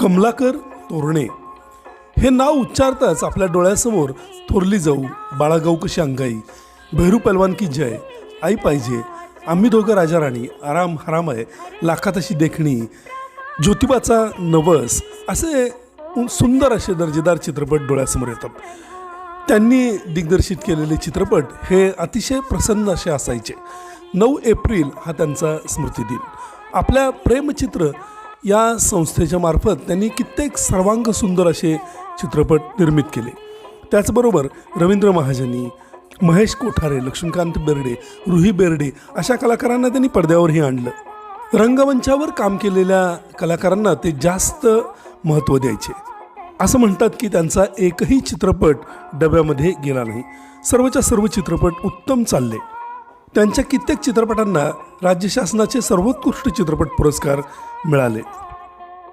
कमलाकर तोरणे. हे नाव उच्चारताच आपल्या डोळ्यासमोर थोरली जाऊ बाळागाऊ कशी अंगाई. भैरू पलवान की जय. आई पाहिजे. आम्ही दोघं राजा राणी आराम हराम आहे लाखात अशी देखणी. ज्योतिबाचा नवस. असे सुंदर असे दर्जेदार चित्रपट डोळ्यासमोर येतात. त्यांनी दिग्दर्शित केलेले चित्रपट हे अतिशय प्रसन्न असे असायचे. नऊ एप्रिल हा त्यांचा स्मृतिदिन. आपल्या प्रेमचित्र या संस्थेच्या मार्फत त्यांनी कित्येक सर्वांग सुंदर असे चित्रपट निर्मित केले. त्याचबरोबर रवींद्र महाजनी महेश कोठारे लक्ष्मीकांत बेर्डे रुही बेर्डे अशा कलाकारांना त्यांनी पडद्यावरही आणलं. रंगमंचावर काम केलेल्या कलाकारांना ते जास्त महत्त्व द्यायचे. असं म्हणतात की त्यांचा एकही चित्रपट डब्यामध्ये गेला नाही. सर्वच्या सर्व चित्रपट उत्तम चालले. त्यांच्या कित्येक चित्रपटांना राज्य शासनाचे सर्वोत्कृष्ट चित्रपट पुरस्कार मिळाले.